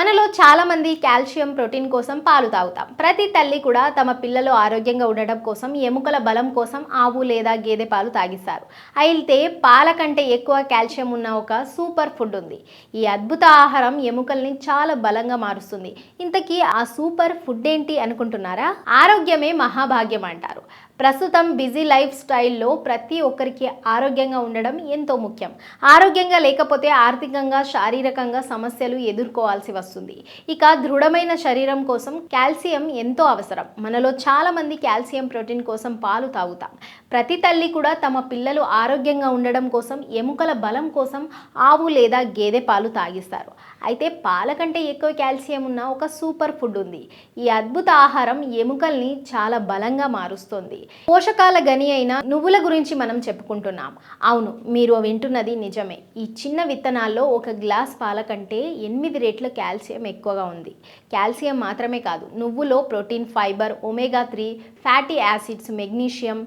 మనలో చాలామంది calcium protein కోసం పాలు తాగుతాం. ప్రతి తల్లి కూడా తమ పిల్లలు ఆరోగ్యంగా ఉండడం కోసం ఎముకల బలం కోసం ఆవు లేదా గేదె పాలు తాగిస్తారు. అయితే పాల కంటే ఎక్కువ కాల్షియం ఉన్న ఒక సూపర్ ఫుడ్ ఉంది. ఈ అద్భుత ఆహారం ఎముకల్ని చాలా బలంగా మారుస్తుంది. ఇంతకీ ఆ సూపర్ ఫుడ్ ఏంటి అనుకుంటున్నారా? ఆరోగ్యమే మహాభాగ్యం అంటారు. ప్రస్తుతం బిజీ లైఫ్ స్టైల్లో ప్రతి ఒక్కరికి ఆరోగ్యంగా ఉండడం ఎంతో ముఖ్యం. ఆరోగ్యంగా లేకపోతే ఆర్థికంగా శారీరకంగా సమస్యలు ఎదుర్కోవాల్సి వస్తుంది. ఇక దృఢమైన శరీరం కోసం కాల్షియం ఎంతో అవసరం. మనలో చాలా మంది కాల్షియం ప్రోటీన్ కోసం పాలు తాగుతాం. ప్రతి తల్లి కూడా తమ పిల్లలు ఆరోగ్యంగా ఉండడం కోసం ఎముకల బలం కోసం ఆవు లేదా గేదె పాలు తాగిస్తారు. అయితే పాల కంటే ఎక్కువ కాల్షియం ఉన్న ఒక సూపర్ ఫుడ్ ఉంది. ఈ అద్భుత ఆహారం ఎముకల్ని చాలా బలంగా మారుస్తుంది. పోషకాల గని అయిన నువ్వుల గురించి మనం చెప్పుకుంటున్నాం. అవును మీరు వింటున్నది నిజమే. ఈ చిన్న విత్తనాల్లో ఒక గ్లాస్ పాల కంటే ఎనిమిది రేట్ల కాల్షియం ఎక్కువగా ఉంది. కాల్షియం మాత్రమే కాదు నువ్వులో protein fibre omega three fatty acids magnesium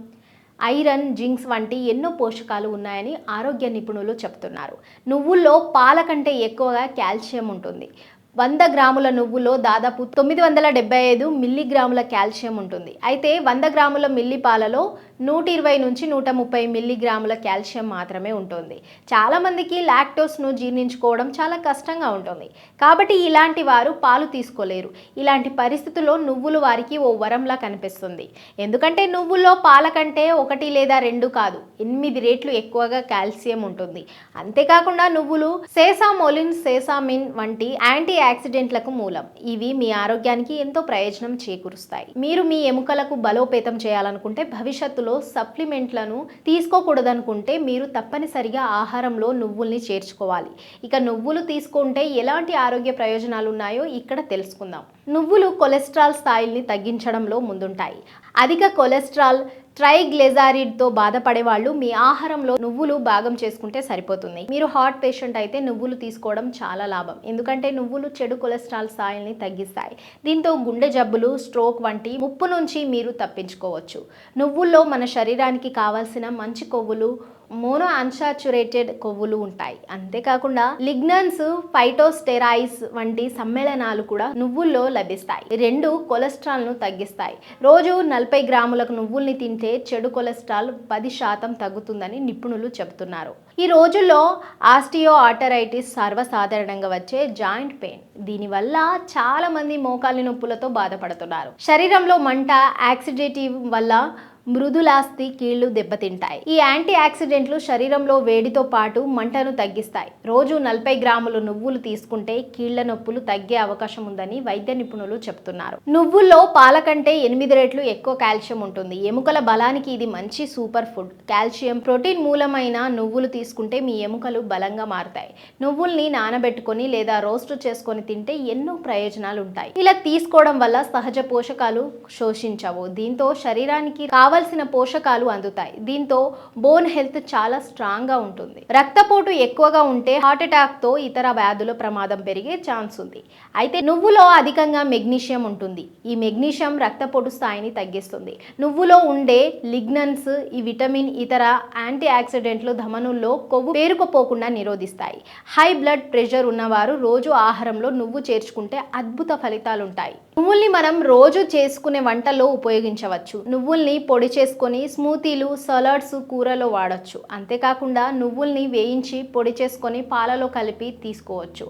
iron zincs వంటి ఎన్నో పోషకాలు ఉన్నాయని ఆరోగ్య నిపుణులు చెప్తున్నారు. నువ్వుల్లో పాల కంటే ఎక్కువగా కాల్షియం ఉంటుంది. వంద గ్రాముల నువ్వులో దాదాపు తొమ్మిది వందల డెబ్బై ఐదు మిల్లీగ్రాముల కాల్షియం ఉంటుంది. అయితే వంద గ్రాముల మిల్లి పాలలో నూట ఇరవై నుంచి నూట ముప్పై మిల్లీగ్రాముల కాల్షియం మాత్రమే ఉంటుంది. చాలామందికి లాక్టోస్ను జీర్ణించుకోవడం చాలా కష్టంగా ఉంటుంది. కాబట్టి ఇలాంటి వారు పాలు తీసుకోలేరు. ఇలాంటి పరిస్థితుల్లో నువ్వులు వారికి ఓ వరంలా కనిపిస్తుంది. ఎందుకంటే నువ్వుల్లో పాల కంటే ఒకటి లేదా రెండు కాదు. ఎనిమిది రేట్లు ఎక్కువగా కాల్షియం ఉంటుంది. అంతేకాకుండా నువ్వులు సేసామోలిన్ సేసామిన్ వంటి యాంటీ యాక్సిడెంట్లకు మూలం. ఇవి మీ ఆరోగ్యానికి ఎంతో ప్రయోజనం చేకూరుస్తాయి. మీరు మీ ఎముకలకు బలోపేతం చేయాలనుకుంటే భవిష్యత్తులో సప్లిమెంట్లను తీసుకోకూడదనుకుంటే మీరు తప్పనిసరిగా ఆహారంలో నువ్వుల్ని చేర్చుకోవాలి. ఇక నువ్వులు తీసుకుంటే ఎలాంటి ఆరోగ్య ప్రయోజనాలు ఉన్నాయో ఇక్కడ తెలుసుకుందాం. నువ్వులు కొలెస్ట్రాల్ స్థాయిల్ని తగ్గించడంలో ముందుంటాయి. అధిక కొలెస్ట్రాల్ ట్రైగ్లెజారిడ్తో బాధపడే వాళ్ళు మీ ఆహారంలో నువ్వులు భాగం చేసుకుంటే సరిపోతుంది. మీరు హార్ట్ పేషెంట్ అయితే నువ్వులు తీసుకోవడం చాలా లాభం. ఎందుకంటే నువ్వులు చెడు కొలెస్ట్రాల్ స్థాయిల్ని తగ్గిస్తాయి. దీంతో గుండె జబ్బులు స్ట్రోక్ వంటి ముప్పు నుంచి మీరు తప్పించుకోవచ్చు. నువ్వుల్లో మన శరీరానికి కావాల్సిన మంచి కొవ్వులు మోనో అన్సాచురేటెడ్ కొవ్వులు ఉంటాయి. అంతేకాకుండా లిగ్నన్స్ ఫైటోస్టెరాయిస్ వంటి సమ్మేళనాలు కూడా నువ్వుల్లో లభిస్తాయి. రెండు కొలెస్ట్రాల్ను తగ్గిస్తాయి. రోజు నలభై గ్రాములకు నువ్వుల్ని తింటే చెడు కొలెస్ట్రాల్ పది శాతం తగ్గుతుందని నిపుణులు చెబుతున్నారు. ఈ రోజుల్లో ఆస్టియో ఆటరైటిస్ సర్వసాధారణంగా వచ్చే జాయింట్ పెయిన్. దీనివల్ల చాలా మంది మోకాలి నొప్పులతో బాధపడుతున్నారు. శరీరంలో మంట యాక్సిడేటివ్ వల్ల మృదులాస్తి కీళ్ళు దెబ్బతింటాయి. ఈ యాంటీ ఆక్సిడెంట్లు శరీరంలో వేడితో పాటు మంటను తగ్గిస్తాయి. రోజు నలభై గ్రాములు నువ్వులు తీసుకుంటే కీళ్ళ నొప్పులు తగ్గే అవకాశం ఉందని వైద్య నిపుణులు చెప్తున్నారు. నువ్వుల్లో పాల కంటే ఎనిమిది రెట్లు ఎక్కువ కాల్షియం ఉంటుంది. ఎముకల బలానికి ఇది మంచి సూపర్ ఫుడ్. కాల్షియం ప్రోటీన్ మూలమైన నువ్వులు తీసుకుంటే మీ ఎముకలు బలంగా మారుతాయి. నువ్వుల్ని నానబెట్టుకొని లేదా రోస్ట్ చేసుకొని తింటే ఎన్నో ప్రయోజనాలు ఉంటాయి ఇలా తీసుకోవడం వల్ల సహజ పోషకాలు శోషించవు. దీంతో శరీరానికి కావ కావలసిన పోషకాలు అందుతాయి. దీంతో బోన్ హెల్త్ చాలా స్ట్రాంగ్గా ఉంటుంది. రక్తపోటు ఎక్కువగా ఉంటే హార్ట్ అటాక్తో ఇతర వ్యాధుల ప్రమాదం పెరిగే ఛాన్స్ ఉంది. అయితే నువ్వులో అధికంగా మెగ్నీషియం ఉంటుంది. ఈ మెగ్నీషియం రక్తపోటు స్థాయిని తగ్గిస్తుంది. నువ్వులో ఉండే లిగ్నన్స్ ఈ విటమిన్ ఇతర యాంటీ ఆక్సిడెంట్లు ధమనుల్లో కొవ్వు పేరుకుపోకుండా నిరోధిస్తాయి. హై బ్లడ్ ప్రెషర్ ఉన్నవారు రోజు ఆహారంలో నువ్వు చేర్చుకుంటే అద్భుత ఫలితాలు ఉంటాయి నువ్వుల్ని మనం రోజు చేసుకునే వంటల్లో ఉపయోగించవచ్చు. నువ్వుల్ని పొడి చేసుకొని స్మూతీలు సలాడ్స్ కూరలో వాడచ్చు. అంతేకాకుండా నువ్వుల్ని వేయించి పొడి చేసుకొని పాలలో కలిపి తీసుకోవచ్చు.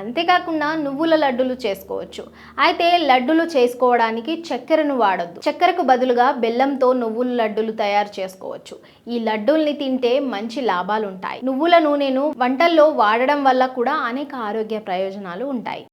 అంతేకాకుండా నువ్వుల లడ్డులు చేసుకోవచ్చు. అయితే లడ్డులు చేసుకోవడానికి చక్కెరను వాడొద్దు. చక్కెరకు బదులుగా బెల్లంతో నువ్వుల లడ్డులు తయారు చేసుకోవచ్చు. ఈ లడ్డూల్ని తింటే మంచి లాభాలు ఉంటాయి నువ్వుల నూనెను వంటల్లో వాడడం వల్ల కూడా అనేక ఆరోగ్య ప్రయోజనాలు ఉంటాయి.